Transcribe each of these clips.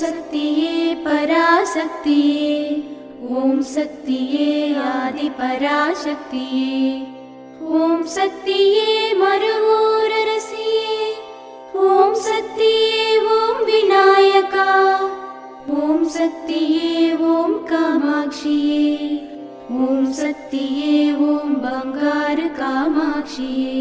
சக்தியே பராசக்தியே. ஓம் சக்தியே ஆதி பராசக்தியே. ஓம் சக்தியே மறுவோரரசியே ஓம் சக்தியே ஓம் விநாயகா. ஓம் சக்தியே ஓம் காமாட்சியே. ஓம் சக்தியே ஓம் பங்கார காமாட்சியே.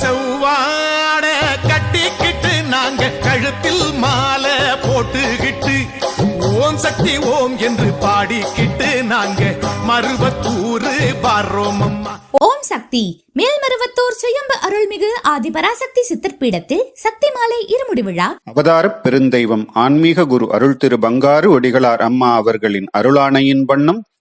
செவ்வாட கட்டிக்கிட்டு நாங்க கழுத்தில் மாலை போட்டுக்கிட்டு ஓம் சக்தி ஓம் என்று பாடிக்கிட்டு நாங்க மருவத்தூரு வர்றோம் ஓம் சக்தி மேல்மருவத்தூர் சுயம்பு அருள்மிகு ஆதிபராசக்தி சித்தர் பீடத்தில் சக்தி மாலை இருமுடி விழா. அவதாரப் பெருந்தெய்வம் ஆன்மீக குரு அருள் திரு பங்காரு ஒடிகளார் அம்மா அவர்களின் அருளாணையின் வண்ணம்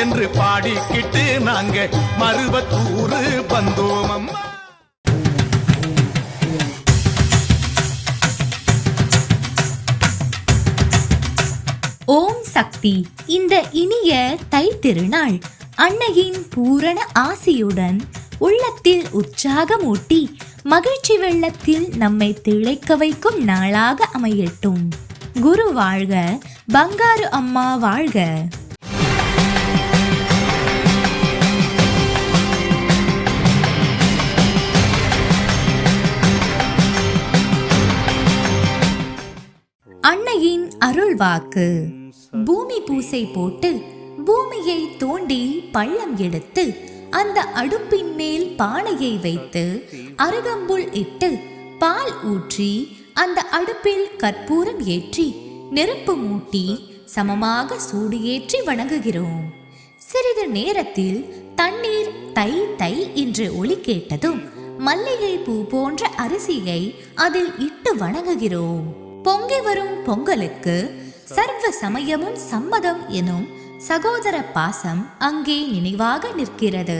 என்று பாடிக்கிட்டு நாங்க மருவத்தூரு வந்தோம் அம்மா. ஓம் சக்தி. இந்த இனிய தை திருநாள் அன்னையின் பூரண ஆசியுடன் உள்ளத்தில் உற்சாகமூட்டி மகிழ்ச்சி வெள்ளத்தில் நம்மை திளைக்க வைக்கும் நாளாக அமையட்டும். குரு வாழ்க பங்காரு அம்மா வாழ்க. வாக்கு பூமி பூசை போட்டு பூமியை தோண்டி பள்ளம் எடுத்து அந்த அடுப்பின் மேல் பானையை வைத்து அருகம்புல் இட்டு பால் ஊற்றி அந்த அடுப்பில் கற்பூரம் ஏற்றி நெருப்பு மூட்டி சமமாக சூடு ஏற்றி வணங்குகிறோம். சிறிது நேரத்தில் தண்ணீர் தை தை என்று ஒலி கேட்டதும் மல்லிகை பூ போன்ற அரிசியை அதில் இட்டு வணங்குகிறோம். பொங்கி வரும் பொங்கலுக்கு சர்வ சமயமும் சம்மதம் எனும் சகோதர பாசம் அங்கே நினைவாக நிற்கிறது.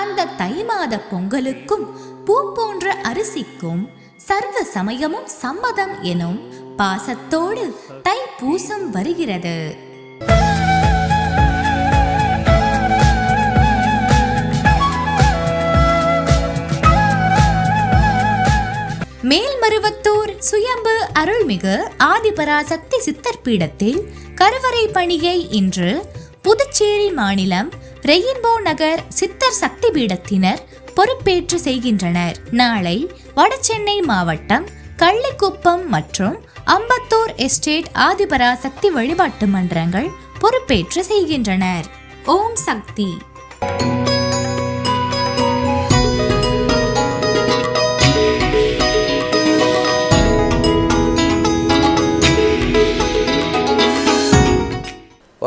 அந்த தை மாத பொங்கலுக்கும் பூ போன்ற அரிசிக்கும் சர்வ சமயமும் சம்மதம் எனும் பாசத்தோடு தை பூசம் வருகிறது. மேல்மருவத் சுயம்பு அருள்மிகு ஆதிபராசக்தி சித்தர் பீடத்தில் கருவறை பணியை இன்று புதுச்சேரி மாநிலம் ரெயின்போ நகர் சித்தர் சக்தி பீடத்தினர் பொறுப்பேற்று செய்கின்றனர். நாளை வடசென்னை மாவட்டம் கள்ளிக்குப்பம் மற்றும் அம்பத்தூர் எஸ்டேட் ஆதிபராசக்தி வழிபாட்டு மன்றங்கள் பொறுப்பேற்று செய்கின்றனர். ஓம் சக்தி.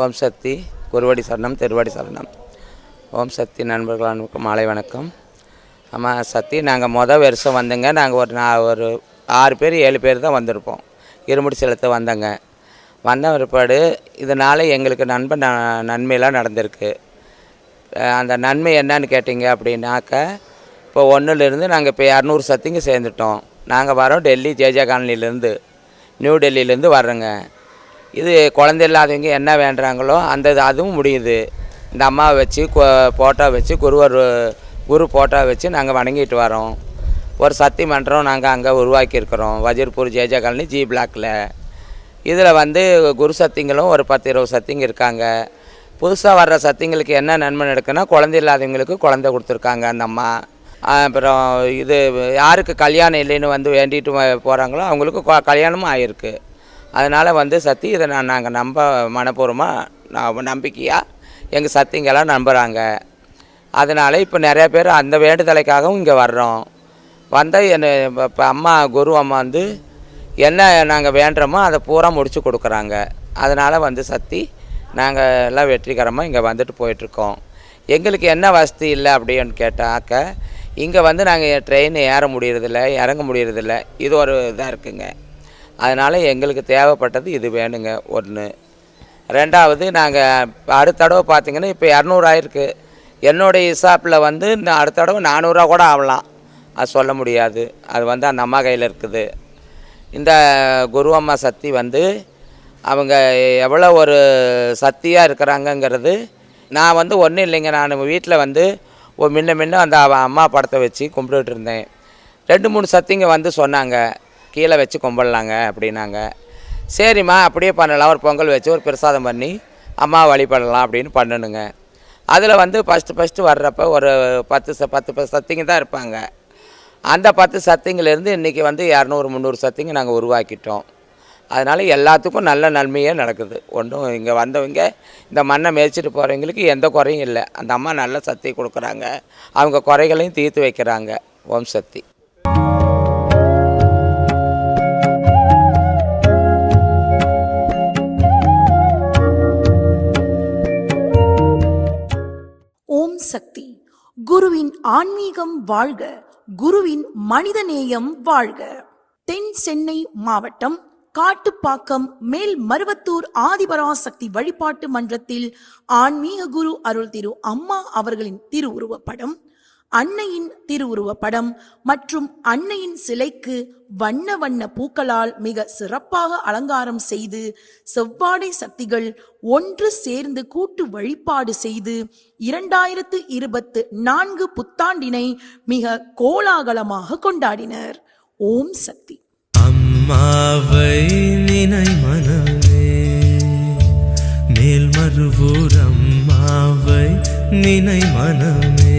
ஓம் சக்தி குருவடி சரணம் திருவடி சரணம். ஓம் சக்தி நண்பர்கள் அனைவருக்கும் மாலை வணக்கம். ஆமாம் சக்தி நாங்கள் மொதல் வருஷம் வந்தோங்க. நாங்கள் ஒரு நா ஒரு ஆறு பேர் ஏழு பேர் தான் வந்திருப்போம். இருமுடி சிலத்தை வந்தோங்க. வந்த பிற்பாடு இதனால் எங்களுக்கு நண்ப ந நன்மையெல்லாம் நடந்திருக்கு. அந்த நன்மை என்னன்னு கேட்டிங்க அப்படின்னாக்க இப்போ ஒன்றுலேருந்து நாங்கள் இப்போ இரநூறு சத்திங்க சேர்ந்துட்டோம். நாங்கள் வரோம் டெல்லி ஜேஜா காலனிலேருந்து. நியூ டெல்லியிலேருந்து வர்றோங்க. இது குழந்தை இல்லாதவங்க என்ன வேண்டுறாங்களோ அந்த இது அதுவும் முடியுது. இந்த அம்மாவை வச்சு ஃபோட்டோ வச்சு குருவர் குரு ஃபோட்டோ வச்சு நாங்கள் வணங்கிட்டு வரோம். ஒரு சக்தி மன்றம் நாங்கள் அங்கே உருவாக்கியிருக்கிறோம். வஜீர்பூர் ஜேஜா காலனி ஜி பிளாக்கில் இதில் வந்து குரு சத்திங்களும் ஒரு பத்து இருபது சத்திங்க இருக்காங்க. புதுசாக வர்ற சத்திங்களுக்கு என்ன நன்மை நடக்குன்னா குழந்தை இல்லாதவங்களுக்கு குழந்தை கொடுத்துருக்காங்க அந்த அம்மா. அப்புறம் இது யாருக்கு கல்யாணம் இல்லைன்னு வந்து வேண்டிட்டு வ- போகிறாங்களோ அவங்களுக்கு கல்யாணமும் ஆகிருக்கு அதனால் வந்து சத்தி இதை நான் நாங்கள் நம்ப மனப்பூர்வமாக நான் நம்பிக்கையாக எங்கள் சத்திங்கெல்லாம் நம்புகிறாங்க அதனால் இப்போ நிறைய பேர் அந்த வேண்டுதலைக்காகவும் இங்கே வர்றோம். வந்தால் என்ன இப்போ அம்மா குரு அம்மா வந்து என்ன நாங்கள் வேண்டுறோமோ அதை பூரா முடித்து கொடுக்குறாங்க. அதனால் வந்து சக்தி நாங்கள் எல்லாம் வெற்றிகரமாக இங்கே வந்துட்டு போயிட்டுருக்கோம். எங்களுக்கு என்ன வசதி இல்லை அப்படின்னு கேட்டாக்க இங்கே வந்து நாங்கள் ட்ரெயின் ஏற முடியறதில்ல இறங்க முடியறதில்ல. இது ஒரு இதாக இருக்குங்க. அதனால் எங்களுக்கு தேவைப்பட்டது இது வேணுங்க ஒன்று ரெண்டாவது நாங்கள் அடுத்த தடவை பார்த்தீங்கன்னா இப்போ இரநூறு ஆயிருக்கு. என்னுடைய ஹிசாப்பில் வந்து இந்த அடுத்த தடவை நானூறுரூவா கூட ஆகலாம் அது சொல்ல முடியாது. அது வந்து அந்த அம்மா கையில் இருக்குது. இந்த குரு அம்மா சக்தி வந்து அவங்க எவ்வளோ ஒரு சக்தியாக இருக்கிறாங்கங்கிறது நான் வந்து ஒன்றும் இல்லைங்க. நான் வீட்டில் வந்து ஒரு முன்ன முன்ன அந்த அம்மா படத்தை வச்சு கும்பிட்டுட்டு இருந்தேன். ரெண்டு மூணு சத்திங்க வந்து சொன்னாங்க. கீழே வச்சு கும்பிடலாங்க அப்படின்னாங்க. சரிம்மா அப்படியே பண்ணலாம். ஒரு பொங்கல் வச்சு ஒரு பிரசாதம் பண்ணி அம்மா வழிபடலாம் அப்படின்னு பண்ணணுங்க அதில் வந்து ஃபஸ்ட்டு ஃபஸ்ட்டு வர்றப்ப ஒரு பத்து ச பத்து பத்து சத்திங்க தான் இருப்பாங்க. அந்த பத்து சத்திங்கிலேருந்து இன்றைக்கி வந்து இரநூறு முந்நூறு சத்திங்க நாங்கள் உருவாக்கிட்டோம். அதனால் எல்லாத்துக்கும் நல்ல நன்மையே நடக்குது. ஒன்றும் இங்கே வந்தவங்க இந்த மண்ணை மேய்ச்சிட்டு போகிறவங்களுக்கு எந்த குறையும் இல்லை. அந்த அம்மா நல்ல சக்தி கொடுக்குறாங்க. அவங்க குறைகளையும் தீர்த்து வைக்கிறாங்க. ஓம் சக்தி. சக்தி. குருவின் ஆன்மீகம் வாழ்க குருவின் மனிதநேயம் வாழ்க. தென் சென்னை மாவட்டம் காட்டுப்பாக்கம் மேல் மருவத்தூர் ஆதிபராசக்தி வழிபாட்டு மன்றத்தில் ஆன்மீக குரு அருள் திரு அம்மா அவர்களின் திருவுருவப்படம் படம் அன்னையின் திருவுருவ படம் மற்றும் அன்னையின் சிலைக்கு வண்ண வண்ண பூக்களால் மிக சிறப்பாக அலங்காரம் செய்து செவ்வாடை சக்திகள் ஒன்று சேர்ந்து கூட்டு வழிபாடு செய்து இரண்டாயிரத்து இருபத்து நான்கு புத்தாண்டினை மிக கோலாகலமாக கொண்டாடினர். ஓம் சக்தி. அம்மாவை நினை மனமே மேல் மறுவூர் அம்மாவை நினை மனமே.